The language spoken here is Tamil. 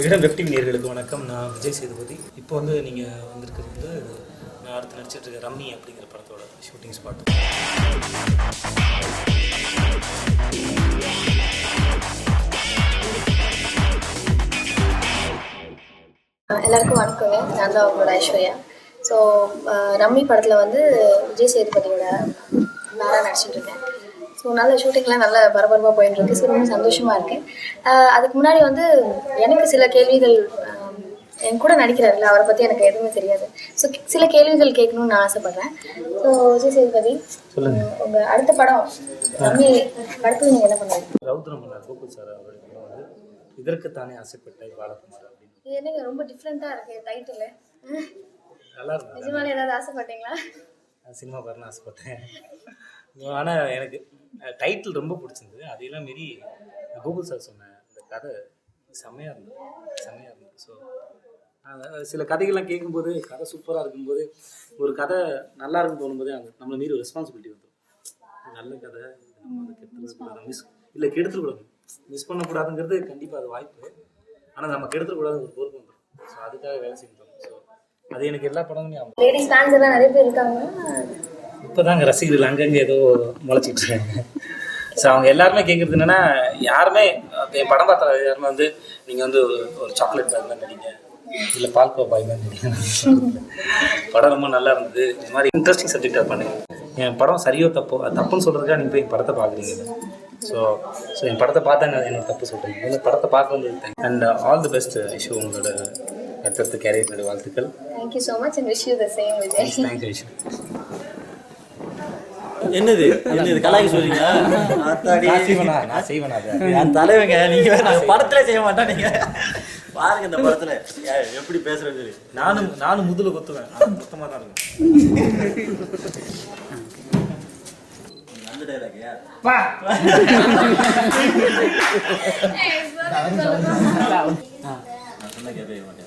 விகடன் வெப் நேர்களுக்கு வணக்கம். நான் விஜய் சேதுபதி. இப்போ வந்து நீங்கள் வந்திருக்கிறது வந்து நான் அடுத்து நடிச்சிட்டு இருக்க ரம்மி அப்படிங்கிற படத்தோட ஷூட்டிங் ஸ்பாட் எல்லாருக்கும் வணக்கங்க. நான் தான் அவங்களோட ஐஸ்வர்யா. ஸோ ரம்மி படத்தில் வந்து விஜய் சேதுபதியோட நான் நடிச்சிட்டு இருக்கேன். ஸோ நல்ல ஷூட்டிங்லாம் நல்ல பரபரப்பாக போயிட்டு இருக்கு ஸோ ரொம்ப சந்தோஷமாக இருக்கேன் அதுக்கு முன்னாடி வந்து எனக்கு சில கேள்விகள் என் கூட நடிக்கிறாருல்ல அவரை பற்றி எனக்கு எதுவுமே தெரியாது. ஸோ சில கேள்விகள் கேட்கணும்னு நான் ஆசைப்பட்றேன். ஸோ விஜய் சேதுபதி. உங்கள் அடுத்த படம் ரம்மி படத்தில் நீங்கள் என்ன பண்ணுவீங்க? ரவுத்ரம் பண்ணார் கோகுல் சார் அவருடைய படம் வந்து இதற்குத்தானே ஆசைப்பட்ட பாலகுமார் அப்படின்னு. இது என்னங்க ரொம்ப டிஃப்ரெண்ட்டாக இருக்கு டைட்டில் நல்லா இருந்தது நிஜமாலே ஏதாவது ஆசைப்பட்டீங்களா? சினிமா பாருன்னு ஆசைப்பட்டேன். ஆனால் எனக்கு டைட்டில் ரொம்ப பிடிச்சிருந்தது. அதையெல்லாம் மீறி கூகுள் சார் சொன்ன அந்த கதை செம்மையாக இருந்தது. செம்மையாக இருந்தது. ஸோ சில கதைகள்லாம் கேட்கும்போது கதை சூப்பராக இருக்கும்போது ஒரு கதை நல்லா இருக்குன்னு தோணும்போது அந்த நம்மளை மீறி ஒரு ரெஸ்பான்சிபிலிட்டி வந்துடும் நல்ல கதை நம்ம அதை கெடுத்துக்கூடாது மிஸ் இல்லை கெடுத்துக்கூடாது மிஸ் பண்ணக்கூடாதுங்கிறது கண்டிப்பாக அது வாய்ப்பு. ஆனால் நம்ம கெடுத்துக்கூடாது ஒரு பொறுப்பு வந்துடும் ஸோ அதுக்காக வேலை செஞ்சோம் ஸோ அது எனக்கு எல்லா படமும் லேடிஸ் ஃபேன்ஸ் எல்லாம் நிறைய பேர் இருக்காங்க. இப்போதாங்க ரசிகர்கள் அங்கங்கே ஏதோ முளைச்சிட்டு இருக்காங்க. ஸோ அவங்க எல்லாருமே கேட்குறது என்னன்னா யாருமே என் படம் பார்த்த யாருமே வந்து நீங்கள் வந்து ஒரு சாக்லேட் பேக் தான் நடிங்க. இல்லை பால்கோ பாய் தான் நடிங்க. படம் ரொம்ப நல்லா இருந்தது. இந்த மாதிரி இன்ட்ரெஸ்டிங் சப்ஜெக்டாக பண்ணுங்க. என் படம் சரியோ தப்போ தப்புன்னு சொல்கிறதுக்காக நீங்கள் போய் என் படத்தை பார்க்குறீங்க. ஸோ ஸோ என் படத்தை பார்த்தா என்னோட தப்பு சொல்கிறீங்க இந்த படத்தை பார்க்க வந்தது and all the best Ishu உங்களோட அடுத்தடுத்த கேரியரோட வாழ்த்துக்கள். Thank you so much and wish you the same Vijay thank you Ishu என்னது? என்னது கலாய்க்கு சொல்றீங்க ஆத்தாடி. நான் செய்வேனா? நான் செய்வேனா அதை? என் தலைவங்க நீங்க வேற நாங்க படத்துல செய்ய மாட்டோம் நீங்க பாருங்க இந்த படத்துல. எப்படி பேசுறது நானும் நானும் முதுல குத்துவேன். ஆனா குத்தமா தான் இருக்கும். நல்ல டைலாக் நான் சொன்னா கேட்கவே மாட்டேன்